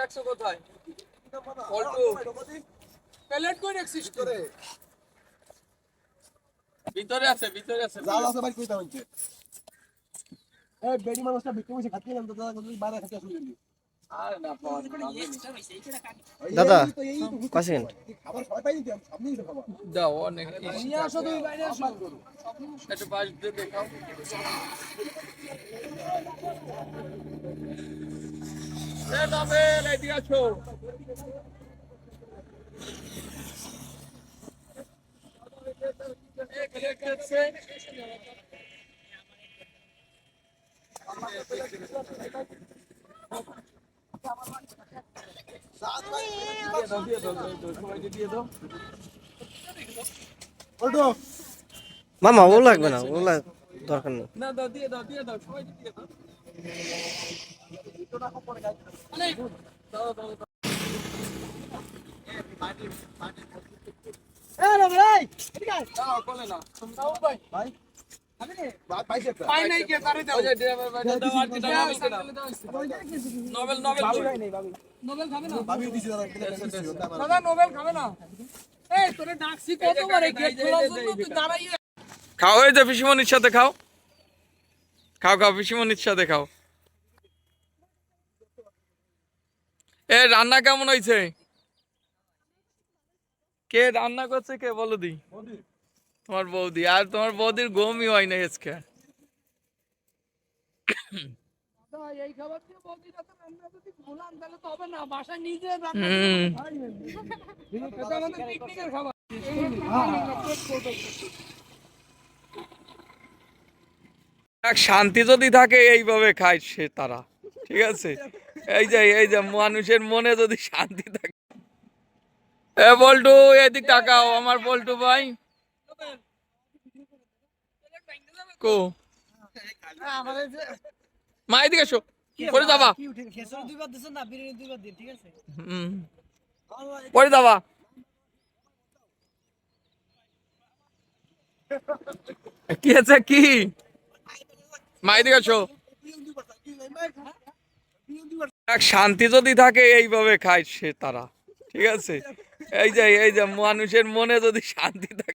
রাখছো কোথায়? প্লেট কই রাখছিস করে ভিতরে। আছে ভিতরে আছে। জাল আছে ভাই কইতা হইছে এই বেডি মানুষটা হইছে খাতি নাম তো দাদা কত বাইরে খাতি আসলে আরে না পাওয়া দাদা, কয় সেকেন্ড? খাবার সবাই পাই দিতাম আপনি তো খাবার। দাও অনেক নিয়ে আসো তুমি বাইরে আসো। একটু পাশ দিয়ে দেখাও। দিয়ে দাও সবাইকে দিয়ে দাও ওটো মামা ও লাগবে না ওগুলা দরকার নেই। না দাও দিয়ে দাও দিয়ে দাও সবাইকে দিয়ে দাও। খাও এই যে পিসিমনির সাথে খাও। খাও খাও পিসিমনির সাথে খাও। এ রান্না কেমন হয়েছে কে রান্না করছে কে? বলো দি তোমার বৌদি। আর তোমার বৌদির গমই হয় না আজকে। খাবার এক শান্তি যদি থাকে এইভাবে খায় সে তারা। ঠিক আছে? এই যে এই যে, মানুষের মনে যদি শান্তি থাকে। এ বল্টু, এদিক তাকাও, আমার বল্টু ভাই। কো? মা, এদিকে এসো। পরে যাবা। পরে যাবা। কি আছে, কি? মা, এদিকে এসো। শান্তি যদি থাকে, এইভাবে খায় সে তারা। ঠিক আছে? এই যে এই যে, মানুষের মনে যদি শান্তি থাকে